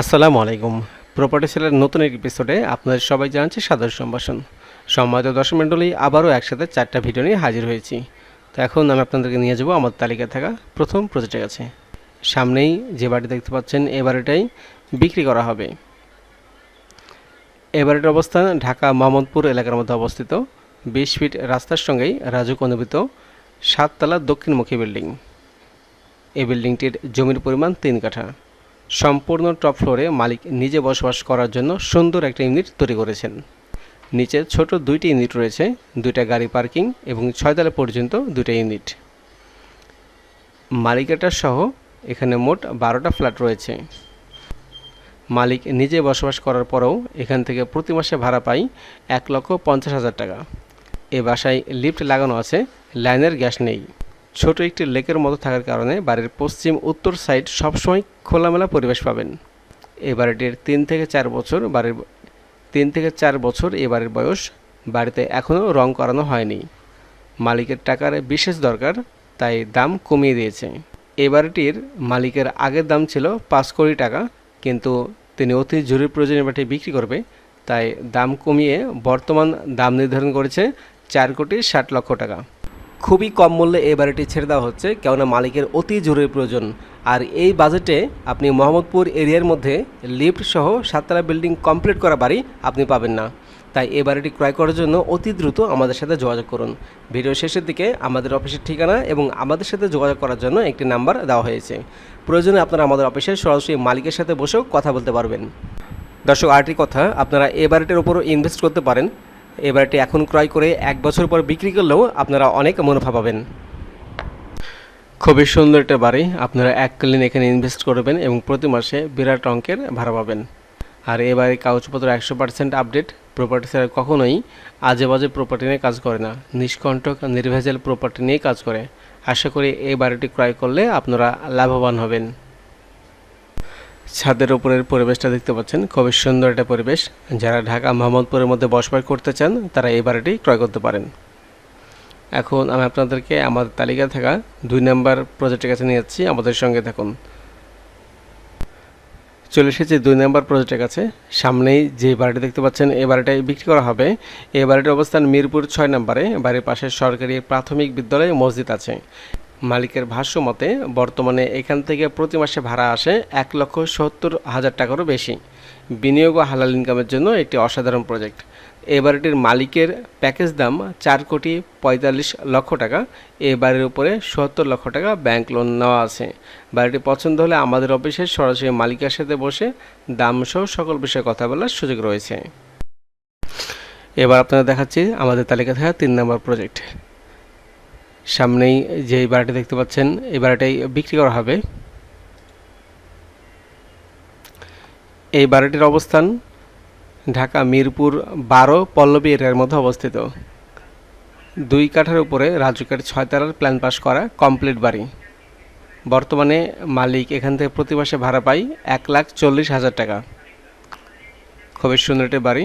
আসসালামু আলাইকুম। প্রপার্টি সেলের নতুন এপিসোডে আপনাদের সবাই জানাচ্ছি সাদর সম্ভাষণ। সম্মানিত দর্শক মণ্ডলী, আবারও একসাথে চারটা ভিডিও নিয়ে হাজির হয়েছি। তো এখন আমি আপনাদেরকে নিয়ে যাব আমার তালিকায় থাকা প্রথম প্রজেক্টের কাছে। সামনেই যে বাড়ি দেখতে পাচ্ছেন, এ বাড়িটাই বিক্রি করা হবে। এ বাড়িটার অবস্থান ঢাকা মোহাম্মদপুর এলাকার মধ্যে অবস্থিত। বিশ ফিট রাস্তার সঙ্গেই রাজুক অনুভূত সাততলা দক্ষিণমুখী বিল্ডিং। এই বিল্ডিংটির জমির পরিমাণ তিন কাঠা। সম্পূর্ণ টপ ফ্লোরে মালিক নিজে বসবাস করার জন্য সুন্দর একটা ইউনিট তৈরি করেছেন। নিচে ছোট দুইটি ইউনিট রয়েছে, দুইটা গাড়ি পার্কিং এবং ছয়তলা পর্যন্ত দুইটা ইউনিট। মালিকাটা সহ এখানে মোট বারোটা ফ্ল্যাট রয়েছে। মালিক নিজে বসবাস করার পরেও এখান থেকে প্রতি মাসে ভাড়া পাই এক লক্ষ পঞ্চাশ হাজার টাকা। এ বাসায় লিফট লাগানো আছে, লাইনের গ্যাস নেই। ছোট একটি লেকের মতো থাকার কারণে বাড়ির পশ্চিম উত্তর সাইড সবসময় খোলামেলা পরিবেশ পাবেন। এই বাড়িটির তিন থেকে চার বছর বাড়ির তিন থেকে চার বছর এ বাড়ির বয়স বাড়িতে এখনও রং করানো হয়নি। মালিকের টাকার বিশেষ দরকার, তাই দাম কমিয়ে দিয়েছে। এ বাড়িটির মালিকের আগের দাম ছিল পাঁচ কোটি টাকা, কিন্তু তিনি অতি জরুরি প্রয়োজনীয় বাড়িটি বিক্রি করবে, তাই দাম কমিয়ে বর্তমান দাম নির্ধারণ করেছে চার কোটি ষাট লক্ষ টাকা। খুবই কম মূল্যে এই বাড়িটি ছেড়ে দেওয়া হচ্ছে, কেননা মালিকের অতি জরুরি প্রয়োজন। আর এই বাজেটে আপনি মোহাম্মদপুর এরিয়ার মধ্যে লিফট সহ সাততলা বিল্ডিং কমপ্লিট করা বাড়ি আপনি পাবেন না। তাই এই বাড়িটি ক্রয় করার জন্য অতি দ্রুত আমাদের সাথে যোগাযোগ করুন। ভিডিও শেষের দিকে আমাদের অফিসের ঠিকানা এবং আমাদের সাথে যোগাযোগ করার জন্য একটি নাম্বার দেওয়া হয়েছে। প্রয়োজনে আপনারা আমাদের অফিসে সরাসরি মালিকের সাথে বসেও কথা বলতে পারবেন। দর্শক, আরেকটি কথা, আপনারা এ বাড়িটির উপরও ইনভেস্ট করতে পারেন। এ বাড়িটি এখন ক্রয় করে এক বছর পর বিক্রি করলেও আপনারা অনেক মুনাফা পাবেন। খুবই সুন্দর একটা বাড়ি। আপনারা এককালীন এখানে ইনভেস্ট করবেন এবং প্রতি মাসে বিরাট অঙ্কের ভাড়া পাবেন। আর এ বাড়ির কাগজপত্র একশো পার্সেন্ট আপডেট প্রপার্টি সেলার কখনোই আজে বাজে প্রপার্টি নিয়ে কাজ করে না। নিষ্কণ্টক, নির্ভেজাল প্রপার্টি নিয়ে কাজ করে। আশা করি এই বাড়িটি ক্রয় করলে আপনারা লাভবান হবেন। ছাদের উপরের পরিবেশটা দেখতে পাচ্ছেন, খুবই সুন্দর একটা পরিবেশ। যারা ঢাকা মোহাম্মদপুরের মধ্যে বসবাস করতে চান, তারা এই বাড়িটি ক্রয় করতে পারেন। এখন আমি আপনাদেরকে আমাদের তালিকা থাকা দুই নাম্বার প্রজেক্টের কাছে নিয়ে যাচ্ছি, আমাদের সঙ্গে থাকুন। চলে এসেছি দুই নাম্বার প্রজেক্টের কাছে। সামনেই যে বাড়িটি দেখতে পাচ্ছেন, এই বাড়িটাই বিক্রি করা হবে। এই বাড়িটির অবস্থান মিরপুর ছয় নম্বরে, বাড়ির পাশে সরকারি প্রাথমিক বিদ্যালয়ে, মসজিদ আছে। মালিকের ভাষ্য মতে, বর্তমানে এখান থেকে প্রতি মাসে ভাড়া আসে এক লক্ষ সত্তর হাজার টাকারও বেশি। বিনিয়োগ ও হালাল ইনকামের জন্য একটি অসাধারণ প্রজেক্ট। এই বাড়িটির মালিকের প্যাকেজ দাম চার কোটি পঁয়তাল্লিশ লক্ষ টাকা। এই বাড়ির উপরে সত্তর লক্ষ টাকা ব্যাংক লোন নেওয়া আছে। বাড়িটি পছন্দ হলে আমাদের অফিসে সরাসরি মালিকের সাথে বসে দাম সহ সকল বিষয়ে কথা বলার সুযোগ রয়েছে। এবার আপনারা দেখাচ্ছি আমাদের তালিকা থাকা তিন নম্বর প্রজেক্ট। সামনেই যে বাড়িটি দেখতে পাচ্ছেন, এই বাড়িটাই বিক্রি করা হবে। এই বাড়িটির অবস্থান ঢাকা মিরপুর বারো পল্লবী এরিয়ার মধ্যে অবস্থিত। দুই কাঠার উপরে রাজুকের ছয়তলার প্ল্যান পাস করা কমপ্লিট বাড়ি। বর্তমানে মালিক এখান থেকে প্রতি মাসে ভাড়া পাই এক লাখ চল্লিশ হাজার টাকা। খুবই সুন্দর একটি বাড়ি।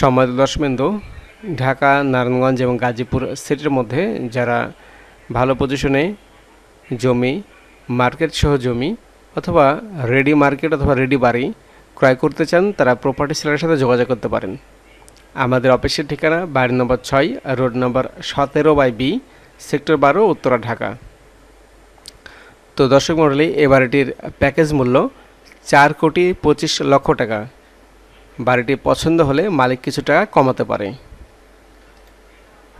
সম্মানিত দর্শকবৃন্দ ঢাকা, নারায়ণগঞ্জ এবং গাজীপুর সিটির মধ্যে যারা ভালো পজিশনে জমি মার্কেট সহ জমি অথবা রেডি মার্কেট অথবা রেডি বাড়ি ক্রয় করতে চান, তারা প্রপার্টি সেলারের সাথে যোগাযোগ করতে পারেন। আমাদের অফিসের ঠিকানা বাড়ি নম্বর ছয়, রোড নম্বর সতেরো বাই বি, সেক্টর বারো, উত্তরা, ঢাকা। তো দর্শক মণ্ডলী এ বাড়িটির প্যাকেজ মূল্য চার কোটি পঁচিশ লক্ষ টাকা। বাড়িটি পছন্দ হলে মালিক কিছু টাকা কমাতে পারে।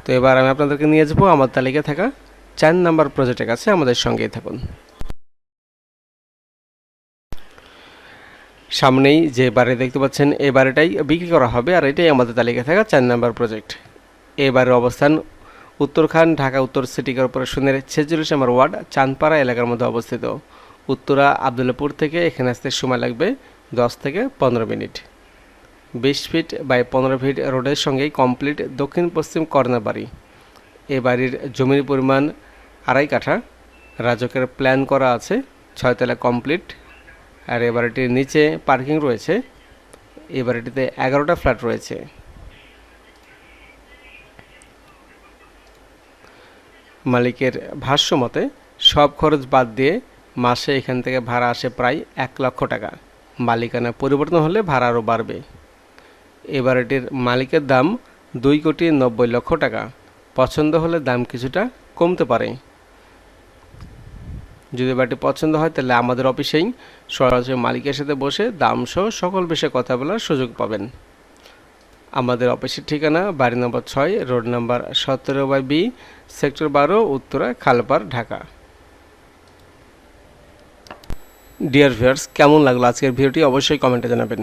তো এবার আমি আপনাদেরকে নিয়ে যাব আমার তালিকায় থাকা চার নাম্বার প্রজেক্টের কাছে আমাদের সঙ্গেই থাকুন। সামনেই যে বাড়ি দেখতে পাচ্ছেন এই বাড়িটাই বিক্রি করা হবে আর এটাই আমাদের তালিকায় থাকা চার নাম্বার প্রজেক্ট এই বাড়ির অবস্থান উত্তরখান, ঢাকা উত্তর সিটি কর্পোরেশনের ছেচল্লিশ নম্বর ওয়ার্ড, চাঁদপাড়া এলাকার মধ্যে অবস্থিত। উত্তরা, আবদুল্লাপুর থেকে এখানে আসতে সময় লাগবে দশ থেকে পনেরো মিনিট। বিশ ফিট বাই পনেরো ফিট রোডের সঙ্গেই কমপ্লিট দক্ষিণ পশ্চিম কর্নার বাড়ি। এ বাড়ির জমির পরিমাণ আড়াই কাঠা। রাজকের প্ল্যান করা আছে ছয়তলা কমপ্লিট। আর এ বাড়িটির নিচে পার্কিং রয়েছে। এ বাড়িটিতে এগারোটা ফ্ল্যাট রয়েছে। মালিকের ভাষ্য মতে, সব খরচ বাদ দিয়ে মাসে এখান থেকে ভাড়া আসে প্রায় এক লক্ষ টাকা। মালিকানা পরিবর্তন হলে ভাড়া আরও বাড়বে। এ বাড়িটির মালিকের দাম দুই কোটি নব্বই লক্ষ টাকা। পছন্দ হলে দাম কিছুটা কমতে পারে। যদি বাড়িটি পছন্দ হয়, তাহলে আমাদের অফিসেই সরাসরি মালিকের সাথে বসে দাম সহ সকল বিষয়ে কথা বলার সুযোগ পাবেন। আমাদের অফিসের ঠিকানা বাড়ি নম্বর ছয়, রোড নাম্বার সতেরো বাই বি, সেক্টর বারো, উত্তরা, খালপাড়, ঢাকা। ডিয়ার ভিউয়ার্স, কেমন লাগল আজকের ভিডিওটি অবশ্যই কমেন্টে জানাবেন।